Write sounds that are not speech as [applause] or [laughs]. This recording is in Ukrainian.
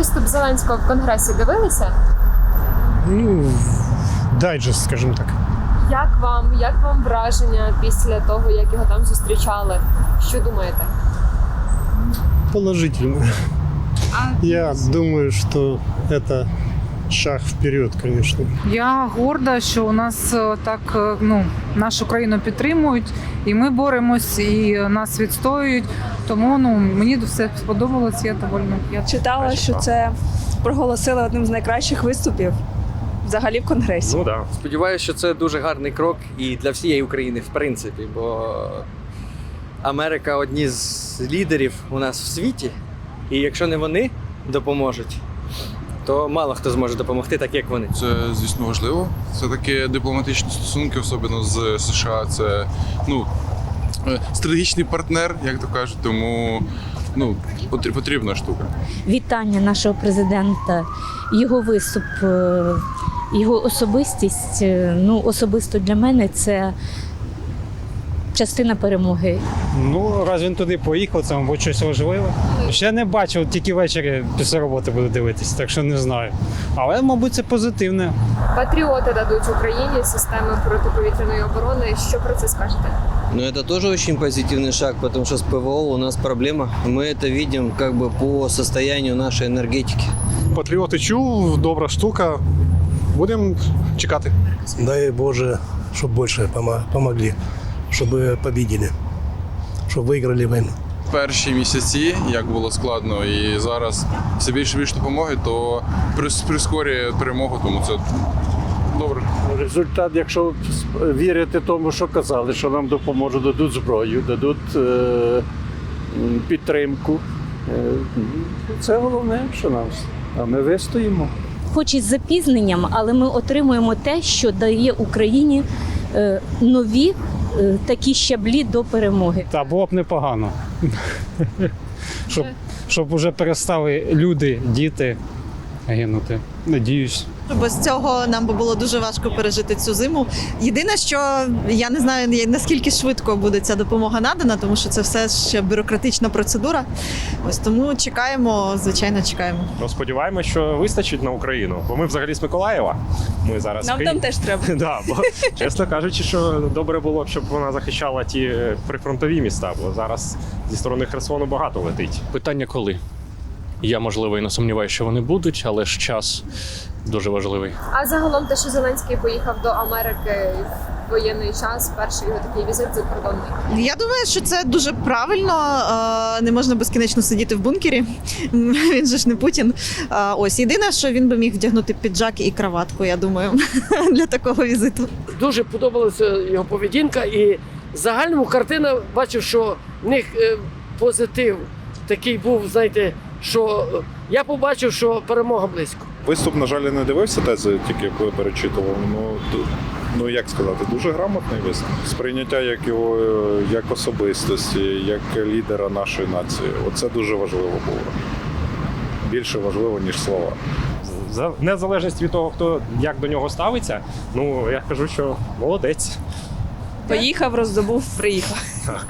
виступ Зеленського в Конгресі дивилися? Ну, дайджест, скажімо так. Як вам, як вам враження після того, як його там зустрічали? Що думаєте? Положительно. Я думаю, что это шаг вперед, конечно. Я горда, що у нас е, так е, ну, нашу країну підтримують, і ми боремось, і нас відстоюють. Тому ну мені все сподобалось. Я довольна. Я Читала, що це проголосили одним з найкращих виступів взагалі в конгресі. Ну да. Сподіваюся, що це дуже гарний крок і для всієї України, в принципі, бо Америка одні з лідерів у нас в світі. І якщо не вони допоможуть, то мало хто зможе допомогти, так як вони. Це, звісно, важливо. Це такі дипломатичні стосунки, особливо з США. Це ну, стратегічний партнер, як то кажуть, тому ну, потрібна штука. вітання нашого президента, його виступ, е, його особистість. е, Ну, особисто для мене це частина перемоги. Ну, раз він туди поїхав, це, мабуть, щось важливе. Ще не бачив, тільки ввечері після роботи буду дивитися, так що не знаю. Але, мабуть, це позитивне. Патріоти дадуть Україні системи протиповітряної оборони. Що про це скажете? Но это тоже очень позитивный шаг, потому что с ПВО у нас проблема. Мы это видим как бы по состоянию нашей энергетики. Патріоти чув, добра штука. Будемо чекати. Дай Боже, чтобы больше помо- помогли, чтобы победили, чтобы выиграли войну. Перші місяці, як було складно, і зараз все більше і більше допомоги, то прис- прискорює перемогу, тому це добре. Результат, якщо вірити тому, що казали, що нам допоможуть, дадуть зброю, дадуть е, м, підтримку. Е, Це головне, що нам. А ми вистоїмо. Хоч і з запізненням, але ми отримуємо те, що дає Україні е, нові е, такі щаблі до перемоги. Та було б непогано. щоб, щоб вже перестали люди, діти гинути. Надіюсь. Без цього нам би було дуже важко пережити цю зиму. Єдине, що я не знаю наскільки швидко буде ця допомога надана, тому що це все ще бюрократична процедура. Ось тому чекаємо, звичайно, чекаємо. Ну, сподіваємось, що вистачить на Україну. Бо ми взагалі з Миколаєва. Ми зараз Нам там теж треба. [laughs] Да, бо, чесно кажучи, що добре було б, щоб вона захищала ті прифронтові міста, бо зараз зі сторони Херсону багато летить. Питання коли? Я можливо і не сумніваюся, що вони будуть, але ж час дуже важливий. А загалом те, що Зеленський поїхав до Америки в воєнний час, перший його такий візит закордонний. Я думаю, що це дуже правильно. Е, Не можна безкінечно сидіти в бункері. [laughs] Він же ж не Путін. Е, Ось єдине, що він би міг вдягнути піджак і краватку, я думаю, [laughs] для такого візиту. Дуже подобалася його поведінка, і в загальному картина бачив, що в них е, позитив такий був, знаєте, що я побачив, що перемога близько. Виступ, на жаль, я не дивився тези, тільки перечитував. Ну, ну як сказати, дуже грамотний виступ. Сприйняття як його е, як особистості, як лідера нашої нації. Оце дуже важливо було. Більше важливо, ніж слова. За в незалежності від того, хто як до нього ставиться, ну я кажу, що молодець. Поїхав, роздобув, приїхав. Так.